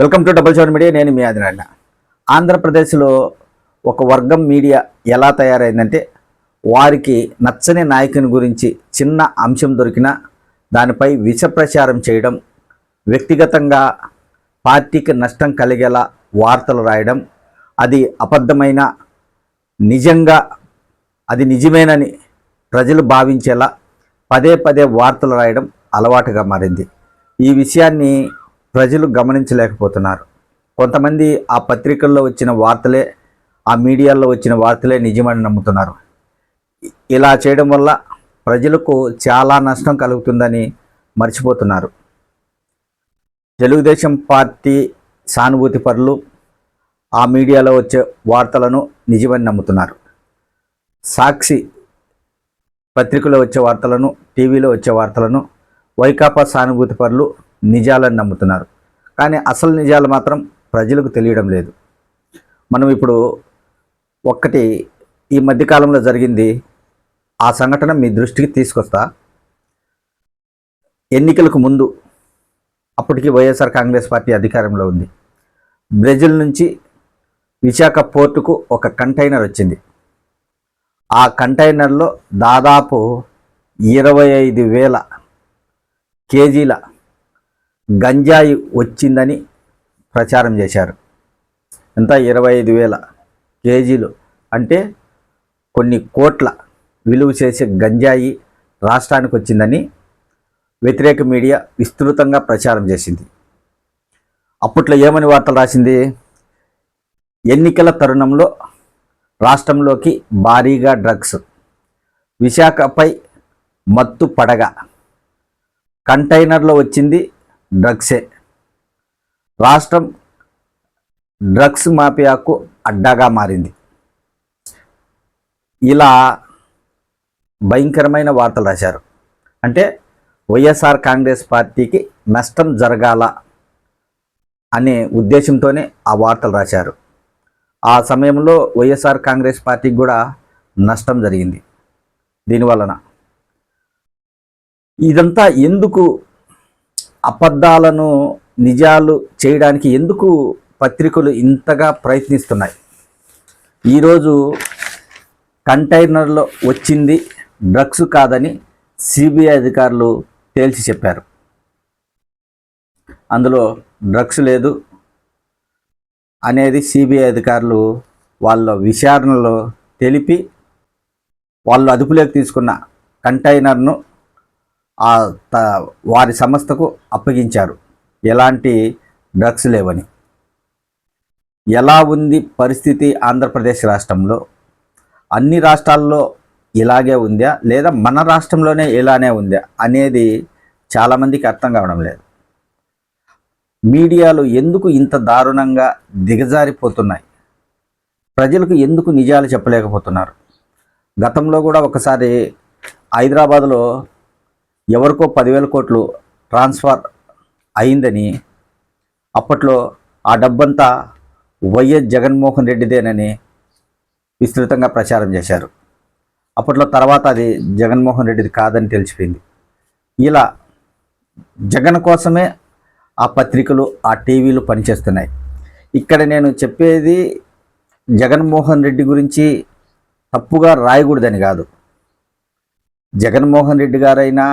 Welcome to double seven media నేను మీ ఆదినారాయణ. ఆంధ్రప్రదేశ్లో ఒక వర్గం మీడియా ఎలా తయారైందంటే వారికి నచ్చని నాయకుని గురించి చిన్న అంశం దొరికినా దానిపై విష ప్రచారం చేయడం వ్యక్తిగతంగా పార్టీకి నష్టం కలిగేలా వార్తలు రాయడం అది అబద్ధమైన నిజంగా అది నిజమేనని ప్రజలు భావించేలా పదే పదే వార్తలు రాయడం అలవాటుగా మారింది. ఈ విషయాన్ని ప్రజలు గమనించలేకపోతున్నారు. కొంతమంది ఆ పత్రికల్లో వచ్చిన వార్తలే ఆ మీడియాలో వచ్చిన వార్తలే నిజమని నమ్ముతున్నారు. ఇలా చేయడం వల్ల ప్రజలకు చాలా నష్టం కలుగుతుందని మర్చిపోతున్నారు. తెలుగుదేశం పార్టీ సానుభూతి పరులు ఆ మీడియాలో వచ్చే వార్తలను నిజమని నమ్ముతున్నారు. సాక్షి పత్రికలో వచ్చే వార్తలను టీవీలో వచ్చే వార్తలను వైకాపా సానుభూతి పరులు నిజాలని నమ్ముతున్నారు. కానీ అసలు నిజాలు మాత్రం ప్రజలకు తెలియడం లేదు. మనం ఇప్పుడు ఒక్కటి ఈ మధ్యకాలంలో జరిగింది. ఆ సంఘటన మీ దృష్టికి తీసుకొస్తా. ఎన్నికలకు ముందు అప్పటికి వైఎస్ఆర్ కాంగ్రెస్ పార్టీ అధికారంలో ఉంది. బ్రెజిల్ నుంచి విశాఖ పోర్టుకు ఒక కంటైనర్ వచ్చింది. ఆ కంటైనర్లో దాదాపు ఇరవై ఐదు వేల కేజీల గంజాయి వచ్చిందని ప్రచారం చేశారు. ఎంత? ఇరవై ఐదు వేల కేజీలు. అంటే కొన్ని కోట్ల విలువ చేసే గంజాయి రాష్ట్రానికి వచ్చిందని వ్యతిరేక మీడియా విస్తృతంగా ప్రచారం చేసింది. అప్పట్లో ఏమని వార్తలు రాసింది? ఎన్నికల తరుణంలో రాష్ట్రంలోకి భారీగా డ్రగ్స్ విశాఖపై మత్తు పడగ కంటైనర్లో వచ్చింది డ్రగ్సే. రాష్ట్రం డ్రగ్స్ మాఫియాకు అడ్డాగా మారింది. ఇలా భయంకరమైన వార్తలు రాశారు. అంటే వైఎస్ఆర్ కాంగ్రెస్ పార్టీకి నష్టం జరగాల అనే ఉద్దేశంతోనే ఆ వార్తలు రాశారు. ఆ సమయంలో వైఎస్ఆర్ కాంగ్రెస్ పార్టీకి కూడా నష్టం జరిగింది. దీనివలన ఇదంతా ఎందుకు అబద్ధాలను నిజాలు చేయడానికి ఎందుకు పత్రికలు ఇంతగా ప్రయత్నిస్తున్నాయి? ఈరోజు కంటైనర్లో వచ్చింది డ్రగ్స్ కాదని సిబిఐ అధికారులు తేల్చి చెప్పారు. అందులో డ్రగ్స్ లేదు అనేది సిబిఐ అధికారులు వాళ్ళ విచారణలో తెలిపి వాళ్ళు అదుపులోకి తీసుకున్న కంటైనర్ను వారి సంస్థకు అప్పగించారు. ఎలాంటి డ్రగ్స్ లేవని. ఎలా ఉంది పరిస్థితి ఆంధ్రప్రదేశ్ రాష్ట్రంలో? అన్ని రాష్ట్రాల్లో ఇలాగే ఉందా? లేదా మన రాష్ట్రంలోనే ఇలానే ఉందా? అనేది చాలామందికి అర్థం కావడం లేదు. మీడియాలు ఎందుకు ఇంత దారుణంగా దిగజారిపోతున్నాయి? ప్రజలకు ఎందుకు నిజాలు చెప్పలేకపోతున్నారు? గతంలో కూడా ఒకసారి హైదరాబాద్లో ఎవరికో పదివేల కోట్లు ట్రాన్స్ఫర్ అయిందని అప్పట్లో ఆ డబ్బంతా వైఎస్ జగన్మోహన్ రెడ్డిదేనని విస్తృతంగా ప్రచారం చేశారు. అప్పట్లో తర్వాత అది జగన్మోహన్ రెడ్డిది కాదని తెలిసిపోయింది. ఇలా జగన్ కోసమే ఆ పత్రికలు ఆ టీవీలు పనిచేస్తున్నాయి. ఇక్కడ నేను చెప్పేది జగన్మోహన్ రెడ్డి గురించి తప్పుగా రాయకూడదని కాదు. జగన్మోహన్ రెడ్డి గారైనా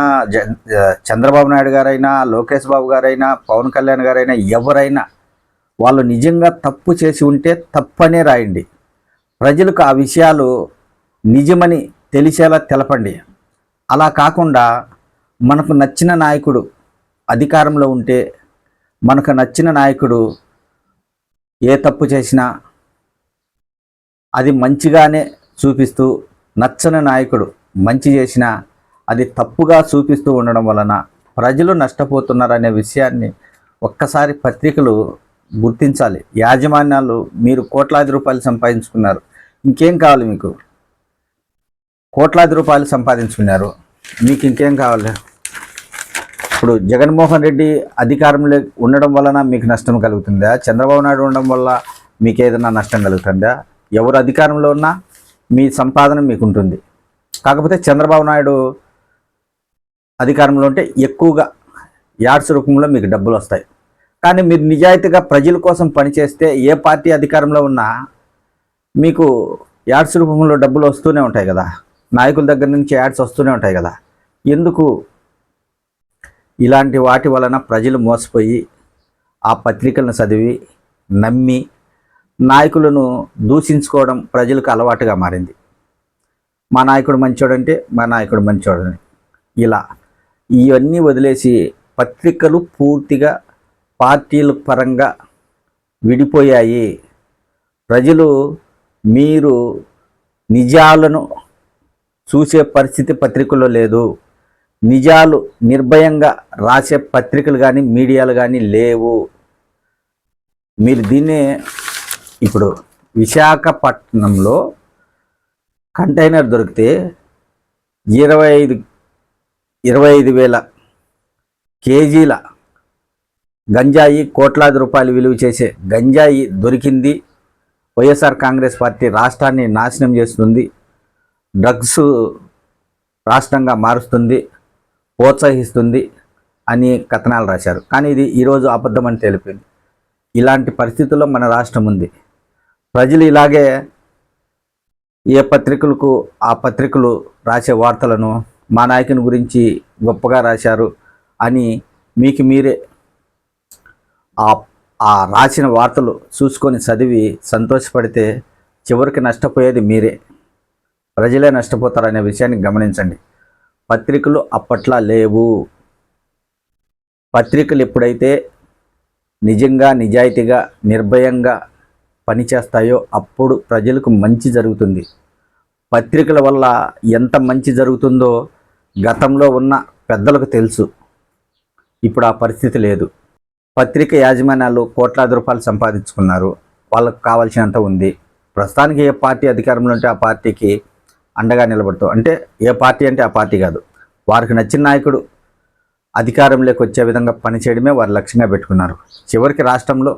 చంద్రబాబు నాయుడు గారైనా లోకేష్ బాబు గారైనా పవన్ కళ్యాణ్ గారైనా ఎవరైనా వాళ్ళు నిజంగా తప్పు చేసి ఉంటే తప్పనే రాయండి. ప్రజలకు ఆ విషయాలు నిజమని తెలిసేలా తెలపండి. అలా కాకుండా మనకు నచ్చిన నాయకుడు అధికారంలో ఉంటే మనకు నచ్చిన నాయకుడు ఏ తప్పు చేసినా అది మంచిగానే చూపిస్తూ నచ్చని నాయకుడు మంచి చేసినా అది తప్పుగా చూపిస్తూ ఉండడం వలన ప్రజలు నష్టపోతున్నారనే విషయాన్ని ఒక్కసారి పత్రికలు గుర్తించాలి. యాజమాన్యాలు మీరు కోట్లాది రూపాయలు సంపాదించుకున్నారు. ఇంకేం కావాలి మీకు? కోట్లాది రూపాయలు సంపాదించుకున్నారు. మీకు ఇంకేం కావాలి? ఇప్పుడు జగన్మోహన్ రెడ్డి అధికారంలో ఉండడం వలన మీకు నష్టం కలుగుతుందా? చంద్రబాబు నాయుడు ఉండడం వల్ల మీకు ఏదైనా నష్టం కలుగుతుందా? ఎవరు అధికారంలో ఉన్నా మీ సంపాదన మీకు ఉంటుంది కాకపోతే చంద్రబాబు నాయుడు అధికారంలో ఉంటే ఎక్కువగా యాడ్స్ రూపంలో మీకు డబ్బులు వస్తాయి. కానీ మీరు నిజాయితీగా ప్రజల కోసం పనిచేస్తే ఏ పార్టీ అధికారంలో ఉన్నా మీకు యాడ్స్ రూపంలో డబ్బులు వస్తూనే ఉంటాయి కదా. నాయకుల దగ్గర నుంచి యాడ్స్ వస్తూనే ఉంటాయి కదా. ఎందుకు ఇలాంటి వాటి వలన ప్రజలు మోసపోయి ఆ పత్రికలను చదివి నమ్మి నాయకులను దూషించుకోవడం ప్రజలకు అలవాటుగా మారింది. మా నాయకుడు మంచోడంటే మా నాయకుడు మంచోడని ఇలా ఇవన్నీ వదిలేసి పత్రికలు పూర్తిగా పార్టీల పరంగా విడిపోయాయి. ప్రజలు మీరు నిజాలను చూసే పరిస్థితి పత్రికల్లో లేదు. నిజాలు నిర్భయంగా రాసే పత్రికలు కానీ మీడియాలు కానీ లేవు. మీరు దీన్నే ఇప్పుడు విశాఖపట్నంలో కంటైనర్ దొరికితే ఇరవై ఐదు ఇరవై ఐదు వేల కేజీల గంజాయి కోట్లాది రూపాయలు విలువ చేసే గంజాయి దొరికింది. వైఎస్ఆర్ కాంగ్రెస్ పార్టీ రాష్ట్రాన్ని నాశనం చేస్తుంది. డ్రగ్స్ రాష్ట్రంగా మారుస్తుంది ప్రోత్సహిస్తుంది అని కథనాలు రాశారు. కానీ ఇది ఈరోజు అబద్ధం అని తెలిపింది ఇలాంటి పరిస్థితుల్లో మన రాష్ట్రం ఉంది. ప్రజలు ఇలాగే ఏ పత్రికలకు ఆ పత్రికలు రాసే వార్తలను మా నాయకుని గురించి గొప్పగా రాశారు అని మీకు మీరే ఆ ఆ రాసిన వార్తలు చూసుకొని చదివి సంతోషపడితే చివరికి నష్టపోయేది మీరే. ప్రజలే నష్టపోతారనే విషయాన్ని గమనించండి. పత్రికలు అప్పట్లా లేవు. పత్రికలు ఎప్పుడైతే నిజంగా నిజాయితీగా నిర్భయంగా పనిచేస్తాయో అప్పుడు ప్రజలకు మంచి జరుగుతుంది. పత్రికల వల్ల ఎంత మంచి జరుగుతుందో గతంలో ఉన్న పెద్దలకు తెలుసు. ఇప్పుడు ఆ పరిస్థితి లేదు. పత్రిక యాజమాన్యాలు కోట్లాది రూపాయలు సంపాదించుకున్నారు. వాళ్ళకు కావాల్సినంత ఉంది. ప్రస్తుతానికి ఏ పార్టీ అధికారంలో ఉంటే ఆ పార్టీకి అండగా నిలబడతాం అంటే ఏ పార్టీ అంటే ఆ పార్టీ కాదు. వారికి నచ్చిన నాయకుడు అధికారంలోకి వచ్చే విధంగా పనిచేయడమే వారు లక్ష్యంగా పెట్టుకున్నారు. చివరికి రాష్ట్రంలో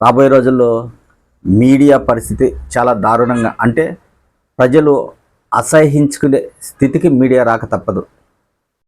రాబోయే రోజుల్లో మీడియా పరిస్థితి చాలా దారుణంగా అంటే ప్రజలు అసహించుకునే స్థితికి మీడియా రాక తప్పదు.